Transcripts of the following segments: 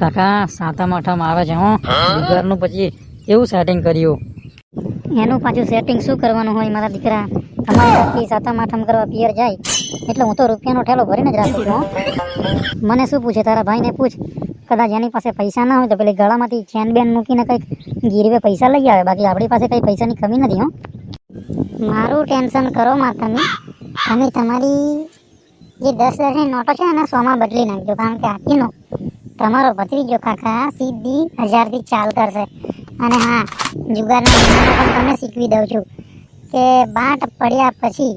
કાકા સાતમ આઠમ આવે છે, હો. ઘરનું પછી એવું સેટિંગ કર્યું? એનું પાછું સેટિંગ શું કરવાનું હોય મારા દીકરા? તમારે બાકી સાતમ આઠમ કરવા પિયર જાય. એટલે હું તો રૂપિયાનો ઠેલો ભરીને જ રાખું છું મને શું પૂછે? તારા ભાઈને પૂછ. કદાચ એની પાસે પૈસા ના હોય તો પેલી ગળામાંથી ચેન બેન મૂકીને કંઈક ગીરવે પૈસા લઈ આવે. બાકી આપણી પાસે કંઈ પૈસાની કમી નથી, હો. મારું ટેન્શન કરો માં. તમે તમે તમારી જે દસ દસની નોટો છે એને સોમાં બદલી નાખજો. કારણ કે આખીનો તમારો ભત્રીજો કાકા સીધી હજારથી ચાલ કરશે. અને હા જુગારના પણ તમને શીખવી દઉં છું કે બાટ પડ્યા પછી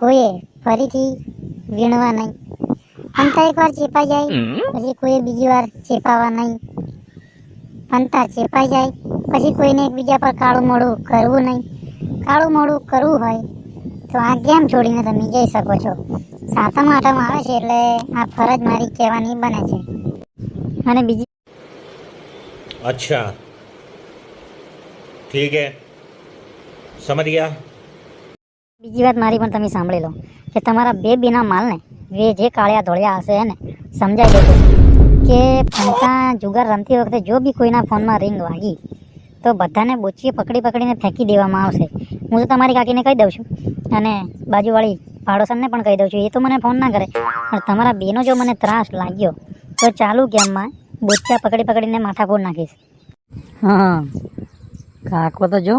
કોઈએ ફરીથી વીણવા નહીં. પંતા એકવાર ચેપાઈ જાય પછી કોઈએ બીજી વાર ચેપાવા નહીં. પંતા ચેપાઈ જાય પછી કોઈને એકબીજા પર કાળું મોડું કરવું નહીં. કાળું મોડું કરવું હોય તો આ ગેમ છોડીને તમે જઈ શકો છો. સાતમ આઠમ આવે છે એટલે આ ફરજ મારી કહેવાની બને છે. અને બીજી અચ્છા. ઠીક હે. સમજ ગયા? બીજી વાત મારી પણ તમે સાંભળી લો કે તમારા બે બીના માલને વે જે કાળિયા ધોળિયા હશે એને સમજાવી દેજો કે ફંકા જુગાર રમતી વખતે જો બી કોઈના ફોનમાં રિંગ વાગી તો બધાને બોચીએ પકડી પકડીને ફેંકી દેવામાં આવશે. હું તો તમારી કાકીને કહી દઉં છું અને બાજુવાળી પાડોશનને પણ કહી દઉં છું એ તો મને ફોન ના કરે. પણ તમારા બેનો જો મને ત્રાસ લાગ્યો તો ચાલુ ગેમમાં બોચિયા પકડી પકડીને માથા ફોડ નાખીશ. હા. કાકો તો જો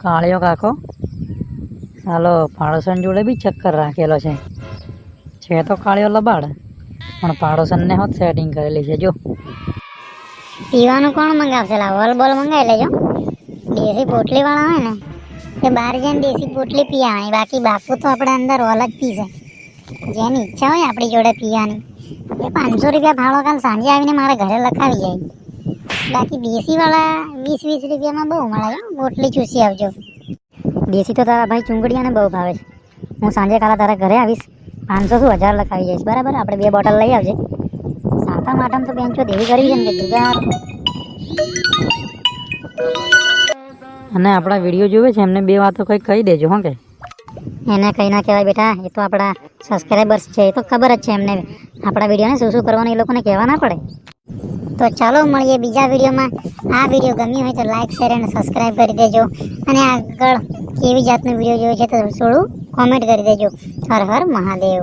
કાળિયો કાકો. ચાલો પાડોશન જોડે બી ચક્કર રાખેલો છે. છે તો કાળિયો લબાડ પણ પાડોશનને હોત સેટિંગ કરેલી છે જો. પીવાનું કોણ મંગાવશે? લા વોલ બોલ મંગાવી લેજો. દેશી પોટલી વાળા હોય ને તે બહાર જઈને દેશી પોટલી પી આવે બાકી બાપુ તો આપણે અંદર ઓલ જ પીશે જેની ઈચ્છા હોય આપણી જોડે પીવાની. એ પાંચસો રૂપિયા ભાડો કાલ સાંજે આવીને મારા ઘરે લખાવી જાય. બાકી દેશી વાળા વીસ વીસ રૂપિયામાં બહુ મળે હો. પોટલી ચૂસી આવજો દેશી તો તારા ભાઈ ચુંગડીયાને બહુ ભાવે છે. હું સાંજે કાલે તારા ઘરે આવીશ. પાંચસો શું હજાર લખાવી જઈશ. બરાબર? આપણે બે બોટલ લઈ આવજે. સાતમ, આઠમ તો બેન્ચો દેવી કરવી છે ને કે અને આપણા વીડિયો જોવે છે, એમને બે વાતો કંઈક કહી દેજો, હો કે? એને કંઈ ના કહેવાય બેટા, એ તો આપણા સબસ્ક્રાઈબર્સ છે, એ તો ખબર જ છે એમને. આપણા વિડીયોને શું શું કરવાનું એ લોકોને કહેવા ના પડે. તો ચાલો મળીએ બીજા વિડીયોમાં. આ વીડિયો ગમ્યો હોય તો લાઇક શેર અને સબસ્ક્રાઈબ કરી દેજો. અને આગળ કેવી જાતનો વીડિયો જોયો છે તો થોડું કોમેન્ટ કરી દેજો. હર હર મહાદેવ.